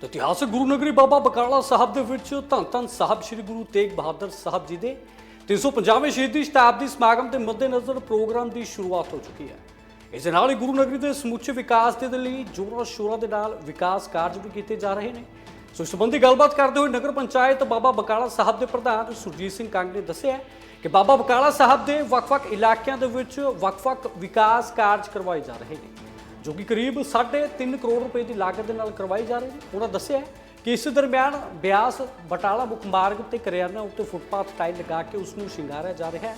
ਤੇ ਇਤਿਹਾਸਕ ਗੁਰੂ ਨਗਰੀ ਬਾਬਾ ਬਕਾਲਾ ਸਾਹਿਬ ਦੇ ਵਿੱਚ ਧੰਨ ਧੰਨ ਸਾਹਿਬ ਸ੍ਰੀ ਗੁਰੂ ਤੇਗ ਬਹਾਦਰ ਸਾਹਿਬ ਜੀ ਦੇ 350ਵੇਂ ਸ਼ਹੀਦੀ ਸ਼ਤਾਬਦੀ ਸਮਾਗਮ ਦੇ ਮੱਦੇਨਜ਼ਰ ਪ੍ਰੋਗਰਾਮ ਦੀ ਸ਼ੁਰੂਆਤ ਹੋ ਚੁੱਕੀ ਹੈ। ਇਸ ਦੇ ਨਾਲ ਹੀ ਗੁਰੂ ਨਗਰੀ ਦੇ ਸਮੁੱਚੇ ਵਿਕਾਸ ਦੇ ਲਈ ਜੋਰਾਂ ਸ਼ੋਰਾਂ ਦੇ ਨਾਲ ਵਿਕਾਸ ਕਾਰਜ ਵੀ ਕੀਤੇ ਜਾ ਰਹੇ ਨੇ। ਸੋ ਇਸ ਸੰਬੰਧੀ ਗੱਲਬਾਤ ਕਰਦੇ ਹੋਏ ਨਗਰ ਪੰਚਾਇਤ ਬਾਬਾ ਬਕਾਲਾ ਸਾਹਿਬ ਦੇ ਪ੍ਰਧਾਨ ਸੁਰਜੀਤ ਸਿੰਘ ਕੰਗ ਨੇ ਦੱਸਿਆ ਕਿ ਬਾਬਾ ਬਕਾਲਾ ਸਾਹਿਬ ਦੇ ਵੱਖ-ਵੱਖ ਇਲਾਕਿਆਂ ਦੇ ਵਿੱਚ ਵੱਖ-ਵੱਖ ਵਿਕਾਸ ਕਾਰਜ ਕਰਵਾਏ ਜਾ ਰਹੇ ਨੇ। ਜੋ ਕਿ ਕਰੀਬ 3.5 ਕਰੋੜ ਰੁਪਏ ਦੀ ਲਾਗਤ ਦੇ ਨਾਲ ਕਰਵਾਈ ਜਾ ਰਹੀ ਹੈ। ਉਹਨਾਂ ਦੱਸਿਆ ਕਿ ਇਸ ਦਰਮਿਆਨ ਬਿਆਸ, ਬਟਾਲਾ ਮੁੱਖ ਮਾਰਗ ਤੇ ਕਰਿਆਨਾ ਉੱਤੇ ਫੁੱਟਪਾਥ ਟਾਈਲ ਲਗਾ ਕੇ ਉਸ ਨੂੰ ਸ਼ਿੰਗਾਰਿਆ ਜਾ ਰਿਹਾ ਹੈ।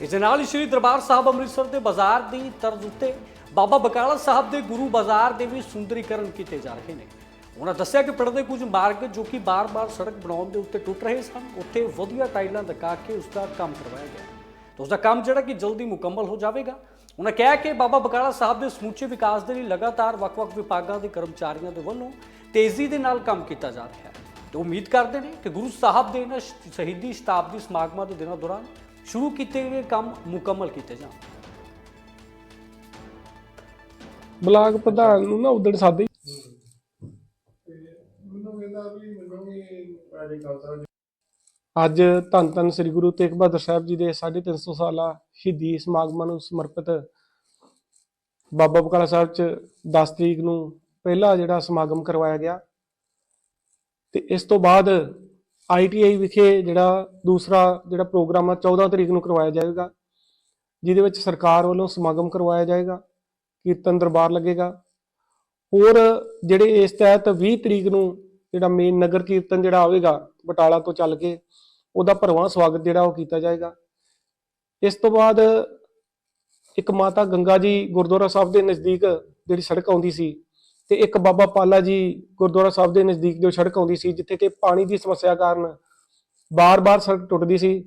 ਇਸ ਦੇ ਨਾਲ ਹੀ ਸ੍ਰੀ ਦਰਬਾਰ ਸਾਹਿਬ ਅੰਮ੍ਰਿਤਸਰ ਦੇ ਬਾਜ਼ਾਰ ਦੀ ਤਰਜ਼ ਉੱਤੇ ਬਾਬਾ ਬਕਾਲਾ ਸਾਹਿਬ ਦੇ ਗੁਰੂ ਬਾਜ਼ਾਰ ਦੇ ਵੀ ਸੁੰਦਰੀਕਰਨ ਕੀਤੇ ਜਾ ਰਹੇ ਨੇ। ਉਹਨਾਂ ਦੱਸਿਆ ਕਿ ਪਿੰਡ ਦੇ ਕੁਝ ਮਾਰਗ ਜੋ ਕਿ ਬਾਰ-ਬਾਰ ਸੜਕ ਬਣਾਉਣ ਦੇ ਉੱਤੇ ਟੁੱਟ ਰਹੇ ਸਨ, ਉੱਥੇ ਵਧੀਆ ਟਾਈਲਾਂ ਲਗਾ ਕੇ ਉਸ ਦਾ ਕੰਮ ਕਰਵਾਇਆ ਗਿਆ। ਤਾਂ ਉਸ ਦਾ ਕੰਮ ਜਿਹੜਾ ਕਿ ਜਲਦੀ ਮੁਕੰਮਲ ਹੋ ਜਾਵੇਗਾ। ਉਹਨਾਂ ਕਿਹਾ ਕਿ ਬਾਬਾ ਬਕਾਲਾ ਸਾਹਿਬ ਦੇ ਸਮੁੱਚੇ ਵਿਕਾਸ ਦੇ ਲਈ ਲਗਾਤਾਰ ਵੱਖ-ਵੱਖ ਵਿਭਾਗਾਂ ਦੇ ਕਰਮਚਾਰੀਆਂ ਦੇ ਵੱਲੋਂ ਤੇਜ਼ੀ ਦੇ ਨਾਲ ਕੰਮ ਕੀਤਾ ਜਾ ਰਿਹਾ ਹੈ। ਤੇ ਉਮੀਦ ਕਰਦੇ ਨੇ ਕਿ ਗੁਰੂ ਸਾਹਿਬ ਦੇ ਇਹਨਾਂ ਸ਼ਹੀਦੀ ਸ਼ਤਾਬਦੀ ਸਮਾਗਮਾਂ ਦੇ ਦਿਨਾਂ ਦੌਰਾਨ ਸ਼ੁਰੂ ਕੀਤੇ ਗਏ ਕੰਮ ਮੁਕੰਮਲ ਕੀਤੇ ਜਾਣ। ਬਲਾਕ ਪ੍ਰਧਾਨ ਨੂੰ ਨਾ ਉਦਣ ਸਾਦੇ। ਮੈਨੂੰ ਕਹਿੰਦਾ ਵੀ ਮੈਨੂੰ ਵੀ ਅਜੇ ਖਾਲਸਾ ਅੱਜ ਧੰਨ ਧੰਨ ਸ੍ਰੀ ਗੁਰੂ ਤੇਗ ਬਹਾਦਰ ਸਾਹਿਬ ਜੀ ਦੇ 350 ਸਾਲਾ ਸ਼ਹੀਦੀ ਸਮਾਗਮਾਂ ਨੂੰ ਸਮਰਪਿਤ ਬਾਬਾ ਬਕਾਲਾ ਸਾਹਿਬ ਚ 10 ਤਰੀਕ ਨੂੰ ਪਹਿਲਾ ਜਿਹੜਾ ਸਮਾਗਮ ਕਰਵਾਇਆ ਗਿਆ। ਤੇ ਇਸ ਤੋਂ ਬਾਅਦ ਆਈਟੀਆਈ ਵਿਖੇ ਜਿਹੜਾ ਦੂਸਰਾ ਜਿਹੜਾ ਪ੍ਰੋਗਰਾਮ ਆ 14 ਤਰੀਕ ਨੂੰ ਕਰਵਾਇਆ ਜਾਏਗਾ, ਜਿਹਦੇ ਵਿੱਚ ਸਰਕਾਰ ਵੱਲੋਂ ਸਮਾਗਮ ਕਰਵਾਇਆ ਜਾਏਗਾ, ਕੀਰਤਨ ਦਰਬਾਰ ਲੱਗੇਗਾ। ਹੋਰ ਜਿਹੜੇ ਇਸ ਤਹਿਤ 20 ਤਰੀਕ ਨੂੰ ਜਿਹੜਾ ਮੇਨ ਨਗਰ ਕੀਰਤਨ ਜਿਹੜਾ ਆਵੇਗਾ ਬਟਾਲਾ ਤੋਂ ਚੱਲ ਕੇ ਉਹਦਾ ਭਰਵਾਂ ਸਵਾਗਤ ਜਿਹੜਾ ਉਹ ਕੀਤਾ ਜਾਏਗਾ। ਇਸ ਤੋਂ ਬਾਅਦ ਇੱਕ ਮਾਤਾ ਗੰਗਾ ਜੀ ਗੁਰਦੁਆਰਾ ਸਾਹਿਬ ਦੇ ਨਜ਼ਦੀਕ ਜਿਹੜੀ ਸੜਕ ਆਉਂਦੀ ਸੀ ਤੇ ਇੱਕ ਬਾਬਾ ਪਾਲਾ ਜੀ ਗੁਰਦੁਆਰਾ ਸਾਹਿਬ ਦੇ ਨਜ਼ਦੀਕ ਜੋ ਸੜਕ ਆਉਂਦੀ ਸੀ, ਜਿੱਥੇ ਕਿ ਪਾਣੀ ਦੀ ਸਮੱਸਿਆ ਕਾਰਨ ਬਾਰ-ਬਾਰ ਸੜਕ ਟੁੱਟਦੀ ਸੀ,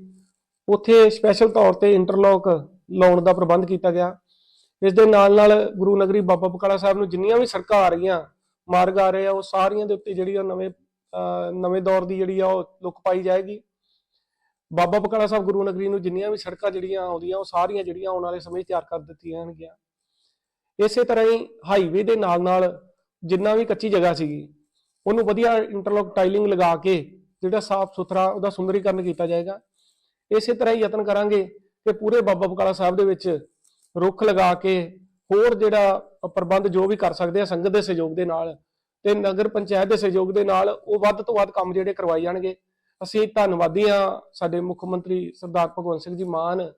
ਉੱਥੇ ਸਪੈਸ਼ਲ ਤੌਰ ਤੇ ਇੰਟਰਲੋਕ ਲਾਉਣ ਦਾ ਪ੍ਰਬੰਧ ਕੀਤਾ ਗਿਆ। ਇਸ ਦੇ ਨਾਲ ਨਾਲ ਗੁਰੂ ਨਗਰੀ ਬਾਬਾ ਬਕਾਲਾ ਸਾਹਿਬ ਨੂੰ ਜਿੰਨੀਆਂ ਵੀ ਸੜਕਾਂ ਆ ਰਹੀਆਂ, ਮਾਰਗ ਆ ਰਹੇ ਆ, ਉਹ ਸਾਰੀਆਂ ਦੇ ਉੱਤੇ ਜਿਹੜੀ ਉਹ ਨਵੇਂ ਨਵੇਂ ਦੌਰ ਦੀ ਜਿਹੜੀ ਆ ਉਹ ਲੁੱਕ ਪਾਈ ਜਾਏਗੀ। ਬਾਬਾ ਬਕਾਲਾ ਸਾਹਿਬ ਗੁਰੂ ਨਗਰੀ ਨੂੰ ਜਿੰਨੀਆਂ ਵੀ ਸੜਕਾਂ ਜਿਹੜੀਆਂ ਆਉਂਦੀਆਂ, ਉਹ ਸਾਰੀਆਂ ਜਿਹੜੀਆਂ ਆਉਣ ਵਾਲੇ ਸਮੇਂ 'ਚ ਤਿਆਰ ਕਰ ਦਿੱਤੀਆਂ ਜਾਣਗੀਆਂ। ਇਸੇ ਤਰ੍ਹਾਂ ਹੀ ਹਾਈਵੇ ਦੇ ਨਾਲ ਨਾਲ ਜਿੰਨਾ ਵੀ ਕੱਚੀ ਜਗ੍ਹਾ ਸੀਗੀ, ਉਹਨੂੰ ਵਧੀਆ ਇੰਟਰਲੋਕ ਟਾਈਲਿੰਗ ਲਗਾ ਕੇ ਜਿਹੜਾ ਸਾਫ਼ ਸੁਥਰਾ ਉਹਦਾ ਸੁੰਦਰੀਕਰਨ ਕੀਤਾ ਜਾਏਗਾ। ਇਸੇ ਤਰ੍ਹਾਂ ਹੀ ਯਤਨ ਕਰਾਂਗੇ ਕਿ ਪੂਰੇ ਬਾਬਾ ਬਕਾਲਾ ਸਾਹਿਬ ਦੇ ਵਿੱਚ ਰੁੱਖ ਲਗਾ ਕੇ ਹੋਰ ਜਿਹੜਾ ਪ੍ਰਬੰਧ ਜੋ ਵੀ ਕਰ ਸਕਦੇ ਆ, ਸੰਗਤ ਦੇ ਸਹਿਯੋਗ ਦੇ ਨਾਲ ਤੇ ਨਗਰ ਪੰਚਾਇਤ ਦੇ ਸਹਿਯੋਗ ਦੇ ਨਾਲ ਉਹ ਵੱਧ ਤੋਂ ਵੱਧ ਕੰਮ ਜਿਹੜੇ ਕਰਵਾਏ ਜਾਣਗੇ। ਅਸੀਂ ਧੰਨਵਾਦੀ ਹਾਂ ਸਾਡੇ ਮੁੱਖ ਮੰਤਰੀ ਸਰਦਾਰ ਭਗਵੰਤ ਸਿੰਘ ਜੀ ਮਾਨ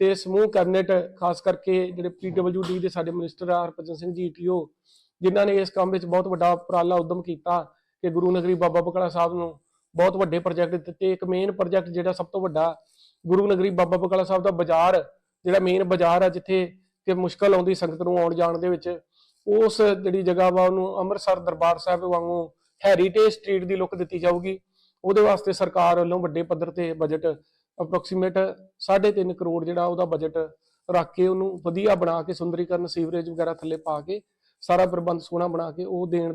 ਤੇ ਸਮੂਹ ਕੈਬਨਿਟ, ਖਾਸ ਕਰਕੇ ਜਿਹੜੇ ਪੀਡਬਲਯੂਡੀ ਦੇ ਸਾਡੇ ਮਿਨਿਸਟਰ ਆ ਹਰਭਜਨ ਸਿੰਘ ਜੀ ਟੀਓ ਜਿਨ੍ਹਾਂ ਨੇ ਇਸ ਕੰਮ ਵਿੱਚ ਬਹੁਤ ਵੱਡਾ ਉਪਰਾਲਾ ਉਦਮ ਕੀਤਾ ਕਿ ਗੁਰੂ ਨਗਰੀ ਬਾਬਾ ਬਕਾਲਾ ਸਾਹਿਬ ਨੂੰ ਬਹੁਤ ਵੱਡੇ ਪ੍ਰੋਜੈਕਟ ਦਿੱਤੇ। ਇੱਕ ਮੇਨ ਪ੍ਰੋਜੈਕਟ ਜਿਹੜਾ ਸਭ ਤੋਂ ਵੱਡਾ ਗੁਰੂ ਨਗਰੀ ਬਾਬਾ ਬਕਾਲਾ ਸਾਹਿਬ ਦਾ ਬਾਜ਼ਾਰ, ਜਿਹੜਾ ਮੇਨ ਬਾਜ਼ਾਰ ਆ ਜਿੱਥੇ ਕਿ ਮੁਸ਼ਕਲ ਆਉਂਦੀ ਸੰਗਤ ਨੂੰ ਆਉਣ ਜਾਣ ਦੇ ਵਿੱਚ ਉਸ ਜਿਹੜੀ ਜਗ੍ਹਾ ਵਾ ਉਹਨੂੰ ਅੰਮ੍ਰਿਤਸਰ ਦਰਬਾਰ ਸਾਹਿਬ ਵਾਂਗੂ ਹੈਰੀਟੇਜ ਸਟਰੀਟ ਦੀ ਲੁੱਕ ਦਿੱਤੀ ਜਾਊਗੀ। ਉਹਦੇ ਵਾਸਤੇ ਸਰਕਾਰ ਵੱਲੋਂ ਵੱਡੇ ਪੱਧਰ ਤੇ ਬਜਟ ਅਪਰੋਕਸੀਮੇਟ 3.5 ਕਰੋੜ ਜਿਹੜਾ ਉਹਦਾ ਬਜਟ ਰੱਖ ਕੇ ਉਹਨੂੰ ਵਧੀਆ ਬਣਾ ਕੇ ਸੁੰਦਰੀਕਰਨ ਸੀਵਰੇਜ ਵਗੈਰਾ ਥੱਲੇ ਪਾ ਕੇ ਸਾਰਾ ਪ੍ਰਬੰਧ ਸੋਹਣਾ ਬਣਾ ਕੇ ਉਹ ਦੇਣ